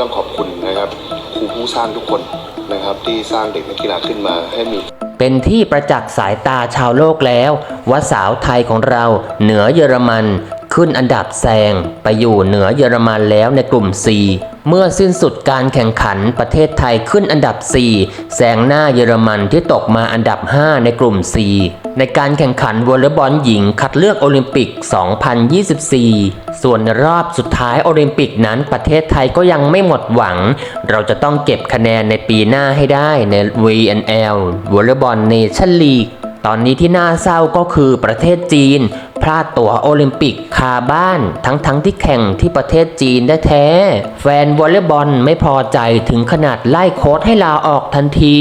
ต้องขอบคุณนะครับครูผู้สร้างทุกคนนะครับ ที่สร้างเด็กนักกีฬาขึ้นมาให้มี เป็นที่ประจักษ์สายตาชาวโลกแล้วว่าสาวไทยของเราเหนือเยอรมัน ขึ้นอันดับแซงไปอยู่เหนือเยอรมันแล้วในกลุ่ม C เมื่อสิ้นสุดการแข่งขันประเทศไทยขึ้นอันดับ 4 แซงหน้าเยอรมันที่ตกมาอันดับ 5 ในกลุ่ม C ในการแข่งขันวอลเลย์บอลหญิงคัดเลือกโอลิมปิก 2024 ส่วนรอบสุดท้ายโอลิมปิกนั้นประเทศไทยก็ยังไม่หมดหวัง เราจะต้องเก็บคะแนนในปีหน้าให้ได้ใน VNL วอลเลย์บอลเนชั่นลีกตอนนี้ที่น่าเศร้าก็คือประเทศจีน พลาดตั๋วโอลิมปิกคาบ้าน ทั้งๆทที่แข่งที่ประเทศจีนได้แท้ แฟนวอลเลย์บอลไม่พอใจถึงขนาดไล่โค้ชให้ลาออกทันที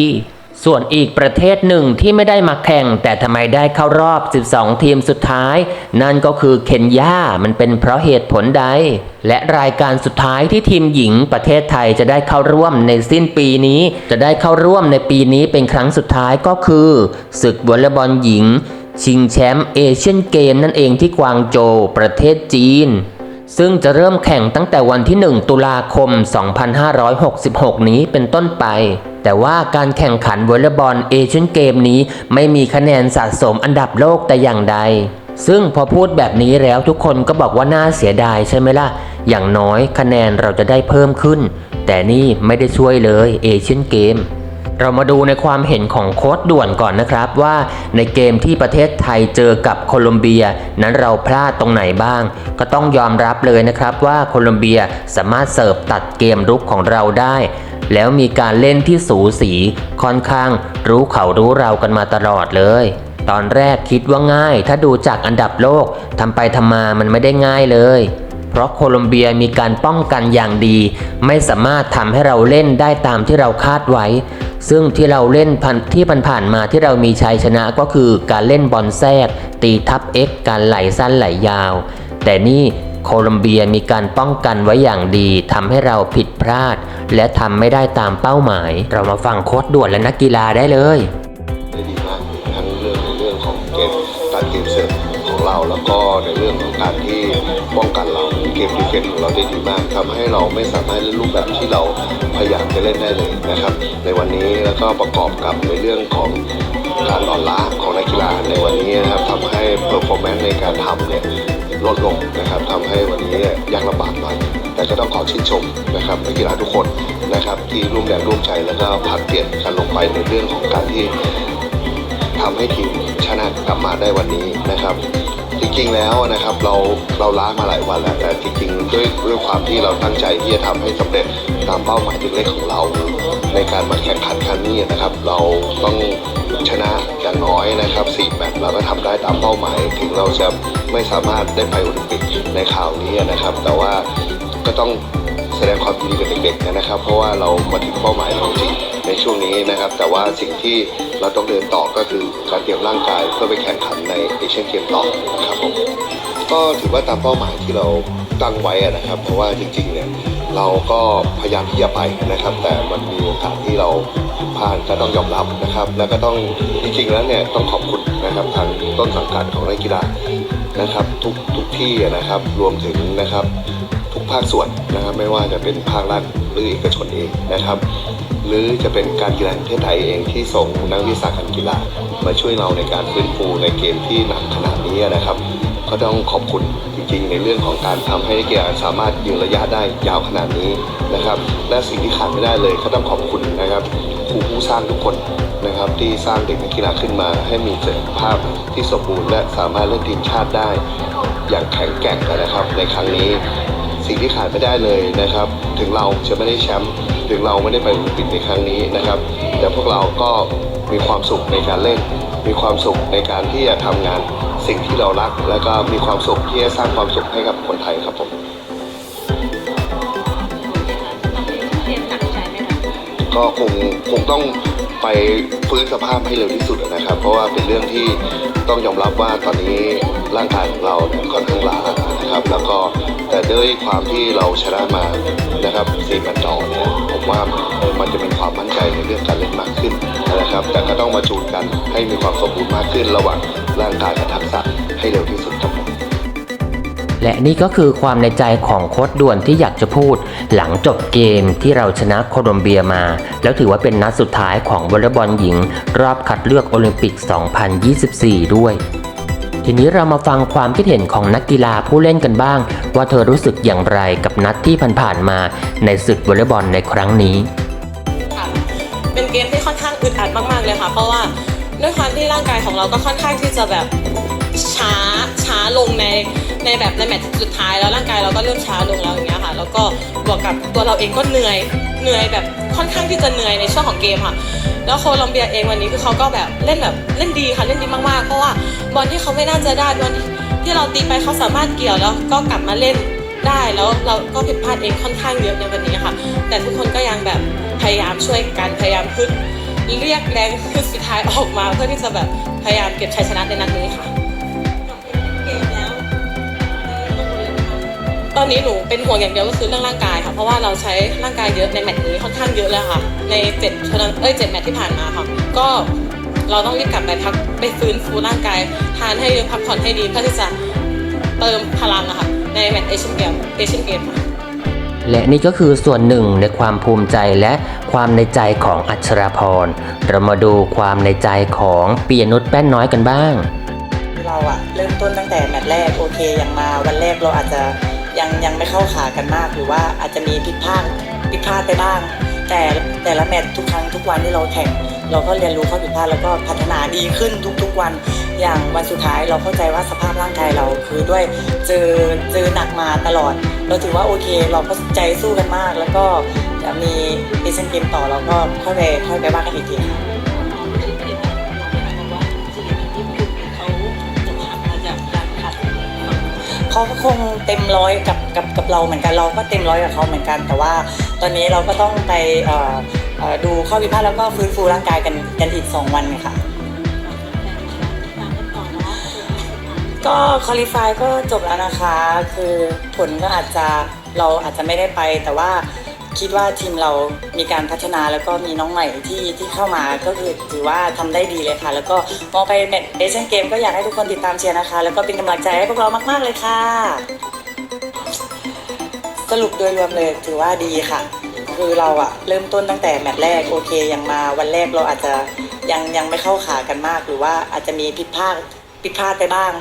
ส่วนอีกประเทศหนึ่งที่ไม่ได้มาแข่ง แต่ทำไมได้เข้ารอบ 12 ทีมสุดท้าย นั่นก็คือเคนยา มันเป็นเพราะเหตุผลใด และรายการสุดท้ายที่ทีมหญิงประเทศไทยจะได้เข้าร่วมในสิ้นปีนี้ จะได้เข้าร่วมในปีนี้เป็นครั้งสุดท้ายก็คือ ศึกวอลเลย์บอลหญิง ชิงแชมป์เอเชียนเกมนั่นเองที่กวางโจวประเทศจีน ซึ่งจะเริ่มแข่งตั้งแต่วันที่ 1 ตุลาคม 2566 นี้เป็นต้นไป แต่ว่าการแข่งขันวอลเลย์บอลเอเชียนเกมนี้ไม่มีคะแนนสะสมอันดับโลกแต่อย่างใด ซึ่งพอพูดแบบนี้แล้วทุกคนก็บอกว่าน่าเสียดายใช่ไหมล่ะ อย่างน้อยคะแนนเราจะได้เพิ่มขึ้น แต่นี่ไม่ได้ช่วยเลยเอเชียนเกม เรามาดูในความเห็นของโค้ดด่วนก่อนนะครับว่าในเกมที่ประเทศไทยเจอกับโคลอมเบีย นั้นเราพลาดตรงไหนบ้าง ก็ต้องยอมรับเลยนะครับว่าโคลอมเบียสามารถเสิร์ฟตัดเกมรุกของเราได้ แล้วมีการเล่นที่สูสีค่อนข้างรู้เขารู้เรากันมาตลอดเลยตอนแรกคิดว่าง่าย ถ้าดูจากอันดับโลกทำไปทำมามันไม่ได้ง่ายเลย เพราะโคลอมเบียมีการป้องกันอย่างดี ไม่สามารถทำให้เราเล่นได้ตามที่เราคาดไว้ ซึ่งที่เราเล่นพันที่ผ่านๆมาที่เรามีชัยชนะก็คือการเล่นบอลแทรก ตีทับ X การไหลสั้นไหลยาว แต่นี่โคลอมเบียมีการป้องกันไว้อย่างดีทำให้เราผิดพลาด และทำไม่ได้ตามเป้าหมาย เรามาฟังโค้ดด่วนและนักกีฬาได้เลยได้ดีมากทั้งเรื่องในเรื่องของเกมการเกมเสิร์ฟของเราแล้วก็ในเรื่องของการที่ป้องกันเรา เกมดีเฟนของเราได้ดีมากทำให้เราไม่สามารถเล่นรูปแบบที่เราพยายามจะเล่นได้เลยนะครับ ในวันนี้แล้วก็ประกอบกับในเรื่องของการอ่อนล้าของนักกีฬาในวันนี้นะครับทำให้เพอร์ฟอร์แมนซ์ในการทำเนี่ยลดลงนะครับทำให้วันนี้ยากลำบากหน่อยแต่ก็ต้องขอชื่นชมนะครับนักกีฬาทุกคนนะครับที่ร่วมแรงร่วมใจแล้วก็ผัดเปลี่ยนกันลงไปในเรื่องของการที่ทำให้ทีมชนะกลับมาได้วันนี้นะครับ ริงๆแล้วนะครับเราเราล้ามาหลายวันแล้วแต่จริงๆด้วยด้วยความที่เราตั้งใจที่จะทำให้สำเร็จตามเป้าหมายเล็กๆของเรา ในการมาแข่งขันครั้งนี้นะครับ เราต้องชนะอย่างน้อยนะครับ4แมตช์เราก็ทำได้ตามเป้าหมาย ถึงเราจะไม่สามารถได้ไปโอลิมปิกในคราวนี้นะครับ แต่ว่าก็ต้อง แสดงความยินดีกับเด็กๆนะครับ เพราะว่าเรามาถึงเป้าหมายของจริงในช่วงนี้นะครับ แต่ว่าสิ่งที่เราต้องเดินต่อก็คือการเตรียมร่างกายเพื่อไปแข่งขันในเอเชียนเกมต่อนะครับผมก็ถือว่าตามเป้าหมายที่เราตั้งไว้นะครับ เพราะว่าจริงๆเนี่ยเราก็พยายามที่จะไปนะครับ แต่มันมีโอกาสที่เราผิดพลาดก็ต้องยอมรับนะครับ แล้วก็ต้องจริงๆแล้วเนี่ยต้องขอบคุณนะครับทางต้นสังกัดของนักกีฬานะครับ ทุกทุกที่นะครับรวมถึงนะครับ ภาคส่วนนะครับไม่ว่าจะเป็นภาครัฐหรือเอกชนเองนะครับ หรือจะเป็นการกีฬาประเทศไทยเองที่ส่งนักวิชาการกีฬามาช่วยเราในการฟื้นฟูในเกมที่หนักขนาดนี้นะครับ ก็ต้องขอบคุณจริงๆ ในเรื่องของการทำให้นักกีฬาสามารถยืนระยะได้ยาวขนาดนี้นะครับ และสิ่งที่ขาดไม่ได้เลยก็ต้องขอบคุณนะครับครูผู้สร้างทุกคนนะครับที่สร้างเด็กนักกีฬาขึ้นมา ให้มีศักยภาพที่สมบูรณ์และสามารถเล่นทีมชาติได้ อย่างแข็งแกร่งนะครับในครั้งนี้ สิ่งที่ขาดไม่ได้เลยนะครับ ถึงเราจะไม่ได้แชมป์ถึงเราไม่ได้ไปโอลิมปิกในครั้งนี้นะครับ แต่พวกเราก็มีความสุขในการเล่น มีความสุขในการที่จะทำงานสิ่งที่เรารัก แล้วก็มีความสุขที่จะสร้างความสุขให้กับคนไทยครับผมก็คงคงต้องไปฟื้นสภาพให้เร็วที่สุดนะครับ เพราะว่าเป็นเรื่องที่ ต้องยอมรับว่าตอนนี้ร่างกายของเราเนี่ยค่อนข้างล้านะครับ แล้วก็แต่ด้วยความที่เราชนะมานะครับสี่แมตช์ต่อเนี่ยผมว่ามันจะเป็นความมั่นใจในเรื่องการเล่นมากขึ้นนะครับ แต่ก็ต้องมาจูนกันให้มีความสมบูรณ์มากขึ้นระหว่างร่างกายกับทักษะให้เร็วที่สุดครับผม และนี่ก็คือความในใจของโค้ดด่วนที่อยากจะพูด หลังจบเกมที่เราชนะโคลอมเบียมา แล้วถือว่าเป็นนัดสุดท้ายของวอลเลย์บอลหญิง รอบคัดเลือกโอลิมปิก 2024 ด้วยทีนี้เรามาฟังความคิดเห็นของนักกีฬาผู้เล่นกันบ้าง ว่าเธอรู้สึกอย่างไรกับนัดที่ผ่านๆมาในศึกวอลเลย์บอลในครั้งนี้เป็นเกมที่ค่อนข้างอึดอัดมากๆเลยค่ะ เพราะว่าด้วยความที่ร่างกายของเราก็ค่อนข้างที่จะแบบช้าช้าลงใน ในแบบในแมตช์สุดท้ายแล้วร่างกายเราก็เริ่มช้าลงแล้วอย่างเงี้ยค่ะ แล้วก็บวกกับตัวเราเองก็เหนื่อยเหนื่อยแบบค่อนข้างที่จะเหนื่อยในช่วงของเกมค่ะ แล้วโคลอมเบียเองวันนี้คือเขาก็แบบเล่นแบบเล่นดีค่ะเล่นดีมากๆเพราะว่าบอลที่เขาไม่น่าจะได้บอลที่เราตีไปเขาสามารถเกี่ยวแล้วก็กลับมาเล่นได้แล้วเราก็ผิดพลาดเองค่อนข้างเยอะในวันนี้ค่ะ แต่ทุกคนก็ยังแบบพยายามช่วยกันพยายามฮึดเรียกแรงฮึดสุดท้ายออกมาเพื่อที่จะแบบพยายามเก็บชัยชนะในนัดนี้ค่ะ ตอนนี้หนูเป็นห่วงอย่างเดียวก็คือเรื่องร่างกายค่ะ เพราะว่าเราใช้ร่างกายเยอะในแมตช์นี้ค่อนข้างเยอะเลยค่ะ ในเจ็ดเทอร์นาเอ้ยเจ็ดแมตช์ที่ผ่านมาค่ะ ก็เราต้องรีบกลับไปพักไปฟื้นฟูร่างกาย ทานให้เยอะพักผ่อนให้ดีเพื่อที่จะเติมพลังอะค่ะในแมตช์เอเชียนเกมเอเชียนเกมค่ะและนี่ก็คือส่วนหนึ่งในความภูมิใจและความในใจของอัชราพร เรามาดูความในใจของปียนุชแป้นน้อยกันบ้าง เราอะเริ่มต้นตั้งแต่แมตช์แรกโอเคยังมาวันแรกเราอาจจะ ยังยังไม่เข้าขากันมาก หรือว่าอาจจะมีผิดพลาดผิดพลาดไปบ้าง แต่แต่ละแมตช์ทุกครั้งทุกวันที่เราแข่งเราก็เรียนรู้ข้อผิดพลาดแล้วก็พัฒนาดีขึ้นทุกๆวัน อย่างวันสุดท้ายเราเข้าใจว่าสภาพร่างกายเราคือด้วยเจอเจอหนักมาตลอด เราถือว่าโอเค เราก็ใจสู้กันมาก แล้วก็จะมีเอเชียนเกมต่อเราก็ค่อยไปค่อยไปว่ากันอีกที เขาก็คงเต็มร้อยกับกับกับเราเหมือนกันเราก็เต็มร้อยกับเขาเหมือนกัน แต่ว่าตอนนี้เราก็ต้องไปดูข้อพิพาทแล้วก็ฟื้นฟูร่างกายกันกันอีก 2 วันค่ะก็คอลิฟายก็จบแล้วนะคะ คือผลก็อาจจะเราอาจจะไม่ได้ไปแต่ว่า คิดว่าทีมเรามีการพัฒนาแล้วก็มีน้องใหม่ที่ที่เข้ามาก็คือถือว่าทำได้ดีเลยค่ะ แล้วก็มองไปแมตช์เอเชียนเกมก็อยากให้ทุกคนติดตามเชียร์นะคะ แล้วก็เป็นกำลังใจให้พวกเรามากๆเลยค่ะ สรุปโดยรวมเลยถือว่าดีค่ะ คือเราอะเริ่มต้นตั้งแต่แมตช์แรกโอเคยังมาวันแรกเราอาจจะยังยังไม่เข้าขากันมาก หรือว่าอาจจะมีผิดพลาดผิดพลาดไปบ้าง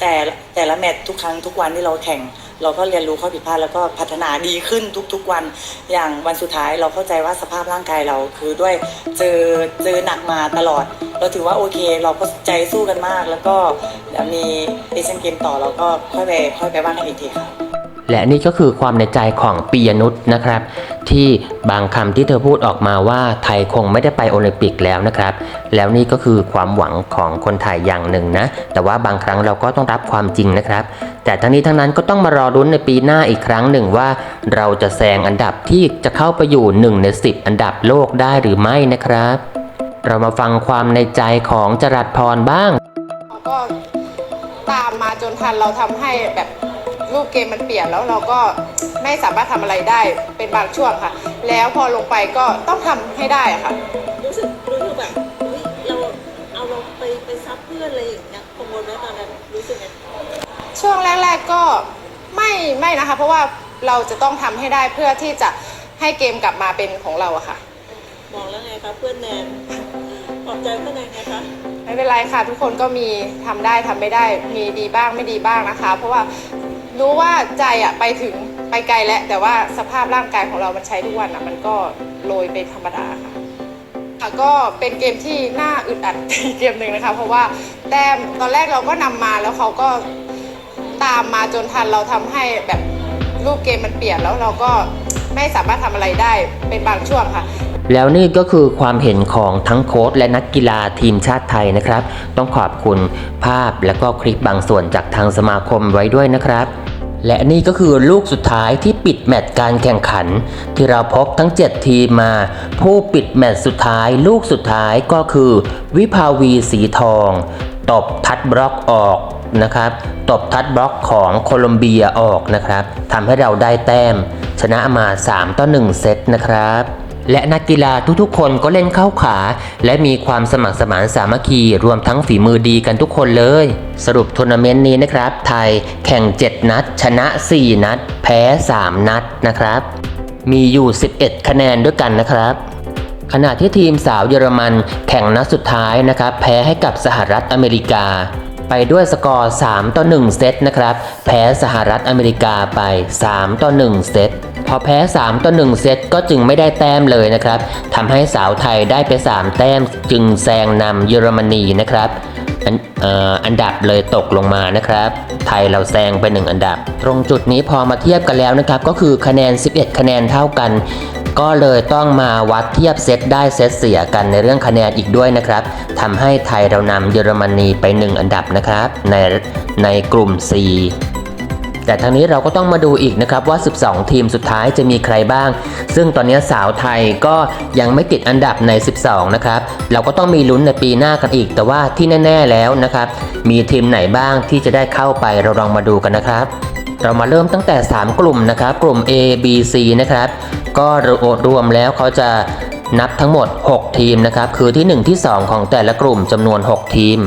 แต่แต่ละแมตช์ทุกครั้งทุกวันที่เราแข่ง เราก็เรียนรู้ข้อผิดพลาดแล้วก็พัฒนาดีขึ้นทุกๆวัน อย่างวันสุดท้ายเราเข้าใจว่าสภาพร่างกายเราคือด้วยเจอเจอหนักมาตลอด เราถือว่าโอเค เราก็ใจสู้กันมาก แล้วก็เดี๋ยวมีเอเชียนเกมต่อเราก็ค่อยไปค่อยไปว่ากันอีกทีค่ะ และนี่ก็คือความในใจของปียนุชนะครับ ที่บางคำที่เธอพูดออกมาว่าไทยคงไม่ได้ไปโอลิมปิกแล้วนะครับ แล้วนี่ก็คือความหวังของคนไทยอย่างหนึ่งนะ แต่ว่าบางครั้งเราก็ต้องรับความจริงนะครับ แต่ทั้งนี้ทั้งนั้นก็ต้องมารอรุ้นในปีหน้าอีกครั้งหนึ่งว่า เราจะแซงอันดับที่จะเข้าไปอยู่หนึ่งในสิบอันดับโลกได้หรือไม่นะครับ เรามาฟังความในใจของจรัสพรบ้างก็ตามมาจนทันเราทำให้แบบ รูปเกมมันเปลี่ยนแล้วเราก็ไม่สามารถทำอะไรได้เป็นบางช่วงค่ะ แล้วพอลงไปก็ต้องทำให้ได้อะค่ะ รู้สึกรู้สึกแบบเฮ้ยเราเอาเราไปไปซับเพื่อนอะไรอย่างเงี้ยกังวลไหมตอนนั้นรู้สึกไงช่วงแรก ๆก็ไม่ไม่นะคะ เพราะว่าเราจะต้องทำให้ได้เพื่อที่จะให้เกมกลับมาเป็นของเราอะค่ะมองแล้วไงคะเพื่อนแนนปลอบใจเพื่อนแนนไงคะไม่เป็นไรค่ะ ทุกคนก็มีทำได้ทำไม่ได้มีดีบ้างไม่ดีบ้างนะคะ เพราะว่า รู้ว่าใจอะไปถึงไปไกลแล้วแต่ว่าสภาพร่างกายของเรามันใช้ทุกวันอะมันก็โรยเป็นธรรมดาค่ะค่ะก็เป็นเกมที่น่าอึดอัดเกมหนึ่งนะคะ เพราะว่าแต้มตอนแรกเราก็นำมาแล้วเขาก็ตามมาจนทันเราทำให้แบบรูปเกมมันเปลี่ยนแล้วเราก็ไม่สามารถทำอะไรได้เป็นบางช่วงค่ะ แล้วนี่ก็คือความเห็นของทั้งโค้ชและนักกีฬาทีมชาติไทยนะครับ ต้องขอบคุณภาพและก็คลิปบางส่วนจากทางสมาคมไว้ด้วยนะครับ และนี่ก็คือลูกสุดท้ายที่ปิดแมตช์การแข่งขัน ที่เราพบทั้ง 7 ทีมมา ผู้ปิดแมตช์สุดท้าย ลูกสุดท้ายก็คือ วิภาวีสีทอง ตบทัดบล็อกออกนะครับตบทัดบล็อกของโคลอมเบียออกนะครับทำให้เราได้แต้ม ชนะมา 3 ต่อ 1 เซตนะครับ และนักกีฬาทุกๆ คนก็เล่นเข้าขา และมีความสมัครสมานสามัคคีรวมทั้งฝีมือดีกันทุกคนเลย สรุปทัวร์นาเมนต์นี้นะครับ ไทยแข่ง 7 นัด ชนะ 4 นัด แพ้ 3 นัดนะครับ มีอยู่ 11 คะแนนด้วยกันนะครับขณะที่ทีมสาวเยอรมันแข่งนัดสุดท้ายนะครับ แพ้ให้กับสหรัฐอเมริกา ไปด้วยสกอร์ 3 ต่อ 1 เซตนะครับ แพ้สหรัฐอเมริกาไป 3 ต่อ 1 เซต พอแพ้ 3 ต่อ 1 เซตก็จึงไม่ได้แต้มเลยนะครับทำให้สาวไทยได้ไป 3 แต้มจึงแซงนำเยอรมนีนะครับอันเอ่ออันดับเลยตกลงมานะครับ ไทยเราแซงไป 1 อันดับ ตรงจุดนี้พอมาเทียบกันแล้วนะครับ ก็คือคะแนน 11 คะแนนเท่ากัน ก็เลยต้องมาวัดเทียบเซตได้เซตเสียกันในเรื่องคะแนนอีกด้วยนะครับทำให้ไทยเรานำเยอรมนีไป 1 อันดับนะครับ ในในกลุ่ม C แต่ทางนี้เราก็ต้องมาดูอีกนะครับว่า 12 ทีมสุดท้ายจะมีใครบ้าง ซึ่งตอนนี้สาวไทยก็ยังไม่ติดอันดับใน 12 นะครับ เราก็ต้องมีลุ้นในปีหน้ากันอีก แต่ว่าที่แน่ ๆแล้วนะครับ มีทีมไหนบ้างที่จะได้เข้าไปเราลองมาดูกันนะครับเรามาเริ่มตั้งแต่ 3 กลุ่มนะครับ กลุ่ม A B C นะครับ ก็รวมแล้วเขาจะนับทั้งหมด 6 ทีมนะครับ คือที่ 1 ที่ 2 ของแต่ละกลุ่มจำนวน 6 ทีม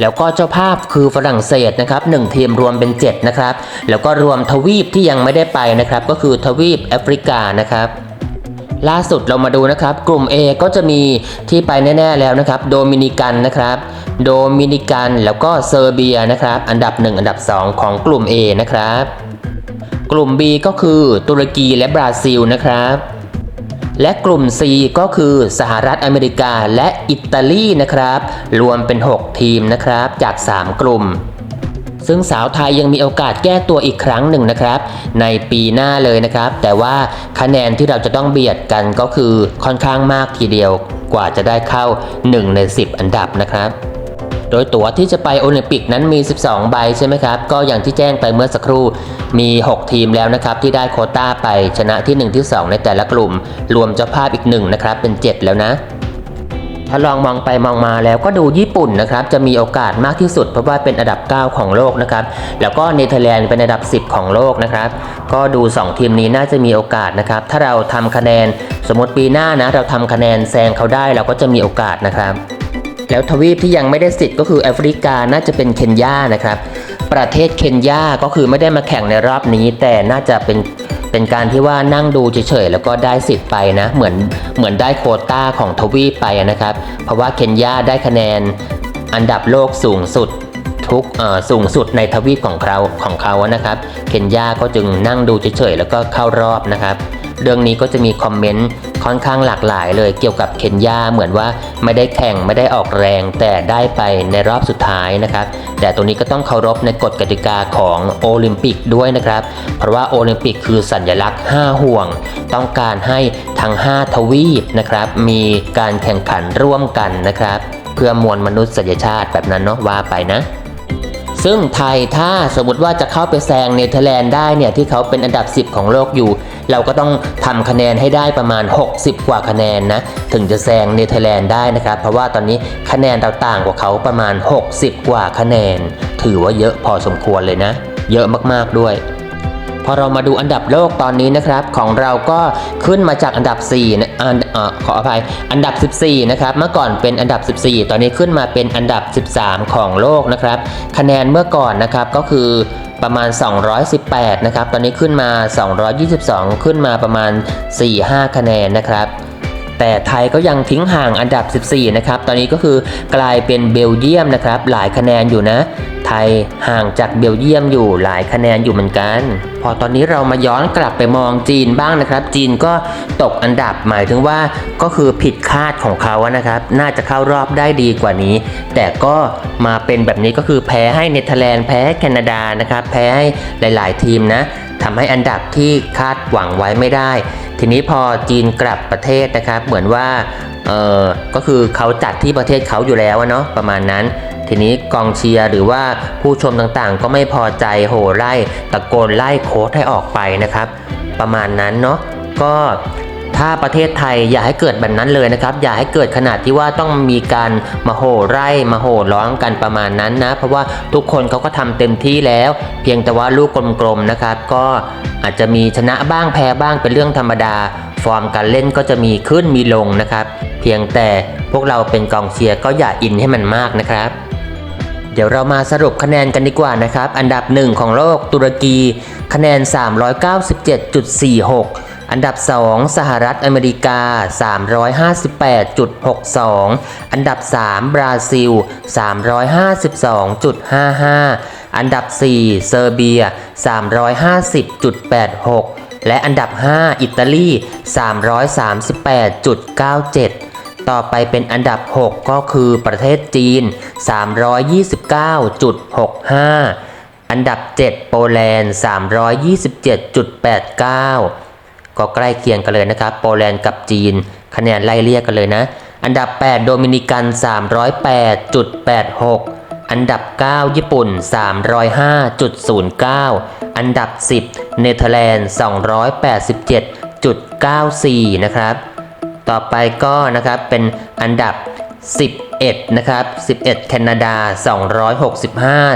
แล้วก็เจ้าภาพคือฝรั่งเศสนะครับ1ทีมรวมเป็น 7 นะครับ แล้วก็รวมทวีปที่ยังไม่ได้ไปนะครับ ก็คือทวีปแอฟริกานะครับล่าสุดเรามาดูนะครับ กลุ่ม A ก็จะมีที่ไปแน่ๆแล้วนะครับ โดมินิกันนะครับ โดมินิกันแล้วก็เซอร์เบียนะครับ อันดับ 1 อันดับ 2 ของกลุ่ม A นะครับ กลุ่ม B ก็คือตุรกีและบราซิลนะครับ และกลุ่ม C ก็คือสหรัฐอเมริกาและอิตาลีนะครับ รวมเป็น 6 ทีมนะครับจาก 3 กลุ่ม ซึ่งสาวไทยยังมีโอกาสแก้ตัวอีกครั้งหนึ่งนะครับ ในปีหน้าเลยนะครับ แต่ว่าคะแนนที่เราจะต้องเบียดกันก็คือค่อนข้างมากทีเดียวกว่าจะได้เข้า 1 ใน 10 อันดับนะครับ โดยตั๋วที่จะไปโอลิมปิกนั้นมี 12 ใบใช่ไหมครับ ก็อย่างที่แจ้งไปเมื่อสักครู่มี 6 ทีมแล้วนะครับที่ได้โคต้าไปชนะที่ 1 ที่ 2 ในแต่ละกลุ่ม รวมเจ้าภาพอีก1นะครับเป็น 7 แล้วนะถ้าลองมองไปมองมาแล้วก็ดูญี่ปุ่นนะครับจะมีโอกาสมากที่สุดเพราะว่าเป็นอันดับ 9 ของโลกนะครับแล้วก็เนเธอร์แลนด์เป็นอันดับ 10 ของโลกนะครับก็ดู 2 ทีมนี้น่าจะมีโอกาสนะครับถ้าเราทำคะแนนสมมติปีหน้านะเราทำคะแนนแซงเขาได้เราก็จะมีโอกาสนะครับ แล้วทวีปที่ยังไม่ได้สิทธิ์ก็คือแอฟริกาน่าจะเป็นเคนยานะครับ ประเทศเคนยาก็คือไม่ได้มาแข่งในรอบนี้ แต่น่าจะเป็นเป็นการที่ว่านั่งดูเฉยๆแล้วก็ได้สิทธิ์ไปนะเหมือนเหมือนได้โคต้าของทวีปไปนะครับ เพราะว่าเคนยาได้คะแนนอันดับโลกสูงสุดทุกเออสูงสุดในทวีปของเขาของเขาอะนะครับ เคนยาก็จึงนั่งดูเฉยๆแล้วก็เข้ารอบนะครับ เรื่องนี้ก็จะมีคอมเมนต์ค่อนข้างหลากหลายเลยเกี่ยวกับเคนยาเหมือนว่าไม่ได้แข่งไม่ได้ออกแรงแต่ได้ไปในรอบสุดท้ายนะครับแต่ตรงนี้ก็ต้องเคารพในกฎกติกาของโอลิมปิกด้วยนะครับ เพราะว่าโอลิมปิกคือสัญลักษณ์ 5 ห่วง ต้องการให้ทั้ง 5 ทวีปนะครับมีการแข่งขันร่วมกันนะครับ เพื่อมวลมนุษยชาติแบบนั้นเนาะว่าไปนะ ซึ่งไทยถ้าสมมติว่าจะเข้าไปแซงเนเธอร์แลนด์ได้เนี่ยที่เขาเป็นอันดับ 10 ของโลกอยู่ เราก็ต้องทำคะแนนให้ได้ประมาณ 60 กว่าคะแนนนะถึงจะแซงเนเธอร์แลนด์ได้นะครับเพราะว่าตอนนี้คะแนนเราต่างกว่าเขาประมาณ 60 กว่าคะแนน ถือว่าเยอะพอสมควรเลยนะ เยอะมากๆด้วยพอเรามาดูอันดับโลกตอนนี้นะครับของเราก็ขึ้นมาจากอันดับ4นะ อันอขออภัยอันดับ 14 นะครับ เมื่อก่อนเป็นอันดับ 14 ตอนนี้ขึ้นมาเป็นอันดับ 13 ของโลกนะครับ คะแนนเมื่อก่อนนะครับก็คือประมาณ 218 นะครับ ตอนนี้ขึ้นมา 222 ขึ้นมาประมาณ 4-5 คะแนนนะครับแต่ไทยก็ยังทิ้งห่างอันดับ 14 นะครับ ตอนนี้ก็คือกลายเป็นเบลเยียมนะครับ หลายคะแนนอยู่นะ ไทยห่างจากเบลเยียมอยู่หลายคะแนนอยู่เหมือนกัน พอตอนนี้เรามาย้อนกลับไปมองจีนบ้างนะครับ จีนก็ตกอันดับหมายถึงว่าก็คือผิดคาดของเขานะครับ น่าจะเข้ารอบได้ดีกว่านี้ แต่ก็มาเป็นแบบนี้ก็คือแพ้ให้เนเธอร์แลนด์แพ้แคนาดานะครับ แพ้ให้หลาย ๆ ทีมนะทำให้อันดับที่คาดหวังไว้ไม่ได้ ทีนี้พอจีนกลับประเทศนะครับ เหมือนว่าเออก็คือเขาจัดที่ประเทศเขาอยู่แล้วเนาะประมาณนั้น ทีนี้กองเชียร์หรือว่าผู้ชมต่างๆ ก็ไม่พอใจโห่ไล่ตะโกนไล่โค้ชให้ออกไปนะครับ ประมาณนั้นเนาะก็ถ้าประเทศไทยอย่าให้เกิดแบบนั้นเลยนะครับ อย่าให้เกิดขนาดที่ว่าต้องมีการมาโห่ไล่มาโห่ร้องกันประมาณนั้นนะ เพราะว่าทุกคนเขาก็ทำเต็มที่แล้ว เพียงแต่ว่าลูกกลมๆนะครับ ก็อาจจะมีชนะบ้างแพ้บ้างเป็นเรื่องธรรมดา ฟอร์มการเล่นก็จะมีขึ้นมีลงนะครับ เพียงแต่พวกเราเป็นกองเชียร์ก็อย่าอินให้มันมากนะครับ เดี๋ยวเรามาสรุปคะแนนกันดีกว่านะครับ อันดับ 1 ของโลกตุรกี คะแนน 397.46 อันดับ 2 สหรัฐอเมริกา 358.62 อันดับ 3 บราซิล 352.55 อันดับ 4 เซอร์เบีย 350.86 และอันดับ 5 อิตาลี 338.97 ต่อไปเป็นอันดับ 6 ก็คือประเทศจีน 329.65 อันดับ 7 โปแลนด์ 327.89 ก็ใกล้เคียงกันเลยนะครับ โปแลนด์กับจีน คะแนนไล่เลี่ยกันเลยนะ อันดับ 8 โดมินิกัน 308.86 อันดับ 9 ญี่ปุ่น 305.09 อันดับ 10 เนเธอร์แลนด์ 287.94 นะครับ ต่อไปก็นะครับเป็นอันดับ 11 นะครับ 11 แคนาดา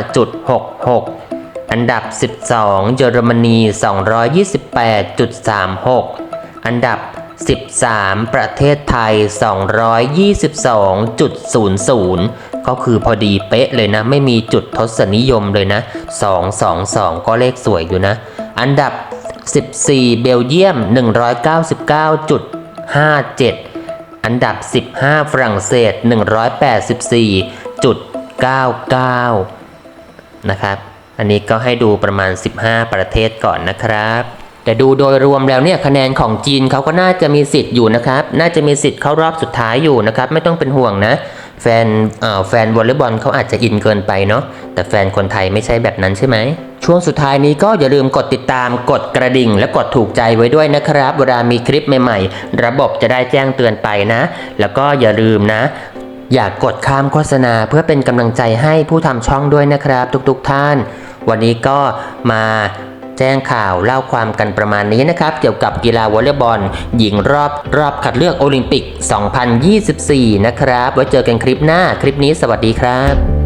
265.66 อันดับ 12 เยอรมนี 228.36 อันดับ 13 ประเทศไทย 222.00 ก็คือพอดีเป๊ะเลยนะ ไม่มีจุดทศนิยมเลยนะ 222 ก็เลขสวยอยู่นะ อันดับ 14 เบลเยียม 199. 57 อันดับ 15 ฝรั่งเศส 184.99 นะครับ อันนี้ก็ให้ดูประมาณ 15 ประเทศก่อนนะครับ แต่ดูโดยรวมแล้วเนี่ยคะแนนของจีนเขาก็น่าจะมีสิทธิ์อยู่นะครับ น่าจะมีสิทธิ์เข้ารอบสุดท้ายอยู่นะครับ ไม่ต้องเป็นห่วงนะ แฟนเอ่อแฟนวอลเลย์บอลเขาอาจจะอินเกินไปเนาะแต่แฟนคนไทยไม่ใช่แบบนั้นใช่ไหม ช่วงสุดท้ายนี้ก็อย่าลืมกดติดตามกดกระดิ่ง และกดถูกใจไว้ด้วยนะครับ เวลามีคลิปใหม่ๆ ระบบจะได้แจ้งเตือนไปนะ แล้วก็อย่าลืมนะ อย่ากกดข้ามโฆษณาเพื่อเป็นกำลังใจให้ผู้ทำช่องด้วยนะครับทุกๆท่าน วันนี้ก็มา แจ้งข่าวเล่าความกันประมาณนี้นะครับเกี่ยวกับกีฬาวอลเลย์บอล หญิงรอบรอบคัดเลือกโอลิมปิก 2024 นะครับ ไว้เจอกันคลิปหน้าคลิปนี้สวัสดีครับ